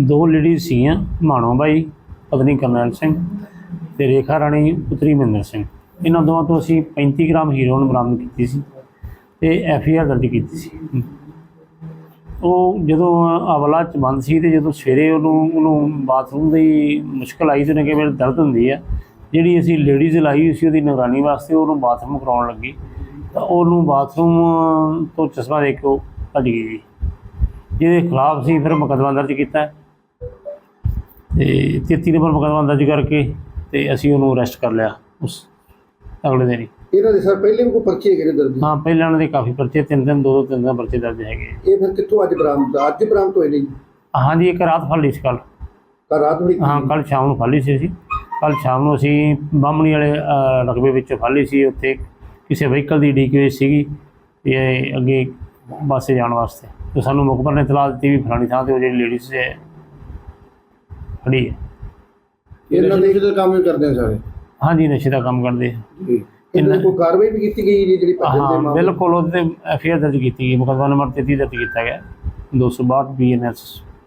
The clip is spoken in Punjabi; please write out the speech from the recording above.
ਦੋ ਲੇਡੀਜ਼ ਸੀਗੀਆਂ, ਮਾਣੋ ਬਾਈ, ਪਤਨੀ ਕਰਨੈਲ ਸਿੰਘ ਤੇ ਰੇਖਾ ਰਾਣੀ, ਪੁੱਤਰੀ ਮਹਿੰਦਰ ਸਿੰਘ। ਇਹਨਾਂ ਦੋਵਾਂ ਤੋਂ ਅਸੀਂ 35 ਗ੍ਰਾਮ ਹੀਰੋਇਨ ਬਰਾਮਦ ਕੀਤੀ ਸੀ ਤੇ ਐਫ ਆਈ ਆਰ ਦਰਜ ਕੀਤੀ ਸੀ। ਉਹ ਜਦੋਂ ਅਵਲਾ ਚ ਬੰਦ ਸੀ ਤੇ ਜਦੋਂ ਸਵੇਰੇ ਉਹਨੂੰ ਉਹਨੂੰ ਬਾਥਰੂਮ ਦੀ ਮੁਸ਼ਕਲ ਆਈ ਤੇ ਉਹਨੇ ਕਿਹਾ, ਮੇਰੇ ਦਰਦ ਹੁੰਦੀ ਆ। ਜਿਹੜੀ ਅਸੀਂ ਲੇਡੀਜ਼ ਲਾਈ ਹੋਈ ਸੀ ਉਹਦੀ ਨਿਗਰਾਨੀ ਵਾਸਤੇ ਉਹਨੂੰ ਬਾਥਰੂਮ ਕਰਾਉਣ ਲੱਗੀ। ਤਾਂ ਉਹਨੂੰ ਬਾਥਰੂਮ ਤੋਂ ਚਸ਼ਮਾ ਦੇ ਕੇ ਉਹ ਭੱਜ ਗਈ। ਜਿਹਦੇ ਖਿਲਾਫ ਸੀ ਫਿਰ ਮੁਕੱਦਮਾ ਦਰਜ ਕੀਤਾ। ਤੇ 33 ਨੰਬਰ ਮੁਕੱਦਮਾ ਦਰਜ ਕਰਕੇ ਤੇ ਅਸੀਂ ਉਹਨੂੰ ਅਰੈਸਟ ਕਰ ਲਿਆ ਉਸ ਅਗਲੇ ਦਿਨ ਹੀ। ਇਹਨਾਂ ਦੇ ਸਰ ਪਹਿਲੇ ਵੀ ਕੋਈ ਪਰਚੇ ਹੈਗੇ ਨੇ ਦਰਜ? ਹਾਂ ਪਹਿਲਾਂ ਉਹਨਾਂ ਦੇ ਕਾਫੀ ਪਰਚੇ ਤਿੰਨ ਦਿਨ ਦੋ ਦੋ ਤਿੰਨ ਦਿਨ ਪਰਚੇ ਦਰਜ ਹੈਗੇ ਇਹ ਫਿਰ ਕਿੱਥੋਂ ਅੱਜ ਬਰਾਮਦ? ਅੱਜ ਬਰਾਮਦ ਹੋਏ ਨੇ ਹਾਂਜੀ ਇੱਕ ਰਾਤ ਫੜ ਲਈ ਸੀ ਕੱਲ ਕੱਲ ਰਾਤ ਨੂੰ ਹਾਂ ਕੱਲ ਸ਼ਾਮ ਨੂੰ ਫੜ ਲਈ ਸੀ ਅਸੀਂ। ਕੱਲ ਸ਼ਾਮ ਨੂੰ ਅਸੀਂ ਬਾਹਮਣੀ ਵਾਲੇ ਰਕਬੇ ਵਿੱਚ ਫੜ ਲਈ ਸੀ। ਉੱਥੇ ਕਿਸੇ ਵਹੀਕਲ ਦੀ ਡੀਕੇ ਸੀਗੀ ਇਹ ਅੱਗੇ ਬੱਸੇ ਜਾਣ ਵਾਸਤੇ। ਤੇ ਸਾਨੂੰ ਮੁਖਬਰ ਨੇ ਇਤਲਾਹ ਦਿੱਤੀ ਵੀ ਫਲਾਣੀ ਥਾਂ ਤੇ ਉਹ ਜਿਹੜੀ ਲੇਡੀਜ਼ ਹੈ ਖੜੀ ਹੈ। ਇਹਨਾਂ ਦੇ ਕਿਤੇ ਕੰਮ ਕਰਦੇ ਆ ਸਾਰੇ? ਹਾਂਜੀ ਨਸ਼ੇ ਦਾ ਕੰਮ ਕਰਦੇ ਆ। ਇਹਨਾਂ ਕੋਈ ਕਾਰਵਾਈ ਵੀ ਕੀਤੀ ਗਈ ਜੀ ਜਿਹੜੀ ਭੱਜਣ ਦੇ ਹਾਂ ਮਾਮਲੇ? ਬਿਲਕੁਲ ਉਹਦੇ ਤੇ ਐਫ ਆਈ ਆਰ ਦਰਜ ਕੀਤੀ ਗਈ ਮੁਕੱਦਮਾ ਨੰਬਰ 33 ਦਰਜ ਕੀਤਾ ਗਿਆ। 262 ਬੀਐਨਐਸ